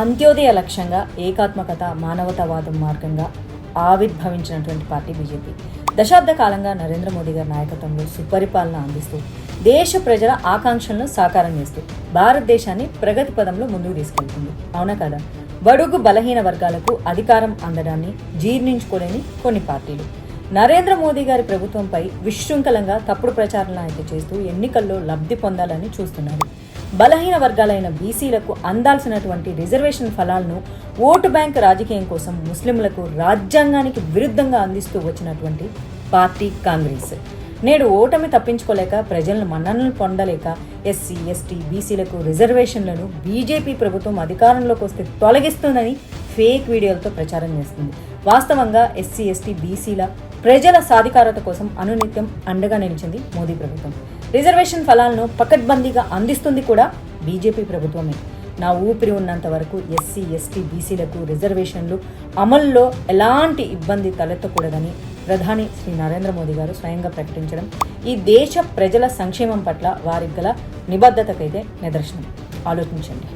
అంత్యోదయ లక్ష్యంగా ఏకాత్మకత మానవతావాదం మార్గంగా ఆవిర్భవించినటువంటి party BJP. దశాబ్ద కాలంగా నరేంద్ర మోదీ గారి నాయకత్వంలో సుపరిపాలన అందిస్తూ దేశ ప్రజల ఆకాంక్షలను సాకారం చేస్తూ భారతదేశాన్ని ప్రగతి పదంలో ముందుకు తీసుకెళ్తుంది. అవునా కదా? బడుగు బలహీన వర్గాలకు అధికారం అందడాన్ని జీర్ణించుకోలేని కొన్ని పార్టీలు. నరేంద్ర మోదీ గారి ప్రభుత్వంపై విశృంఖలంగా తప్పుడు ప్రచారాలను అయితే చేస్తూ ఎన్నికల్లో లబ్ధి పొందాలని చూస్తున్నారు. బలహీన వర్గాలైన బీసీలకు అందాల్సినటువంటి రిజర్వేషన్ ఫలాలను ఓటు బ్యాంక్ రాజకీయం కోసం ముస్లింలకు రాజ్యాంగానికి విరుద్ధంగా అందిస్తూ వచ్చినటువంటి పార్టీ కాంగ్రెస్. నేడు ఓటమి తప్పించుకోలేక ప్రజలను మన్ననలు పొందలేక ఎస్సీ ఎస్టీ బీసీలకు రిజర్వేషన్లను బీజేపీ ప్రభుత్వం అధికారంలోకి వస్తే తొలగిస్తుందని ఫేక్ వీడియోలతో ప్రచారం చేస్తుంది. వాస్తవంగా ఎస్సీ ఎస్టీ బీసీల ప్రజల సాధికారత కోసం అనునిత్యం అండగా నిలిచింది మోదీ ప్రభుత్వం. రిజర్వేషన్ ఫలాలను పకడ్బందీగా అందిస్తుంది కూడా బీజేపీ ప్రభుత్వమే. నా ఊపిరి ఉన్నంత వరకు ఎస్సీ ఎస్టీ బీసీలకు రిజర్వేషన్లు అమల్లో ఎలాంటి ఇబ్బంది తలెత్తకూడదని ప్రధాని శ్రీ నరేంద్ర మోదీ గారు స్వయంగా ప్రకటించడం ఈ దేశ ప్రజల సంక్షేమం పట్ల వారికి గల నిబద్ధతకైతే నిదర్శనం. ఆలోచించండి.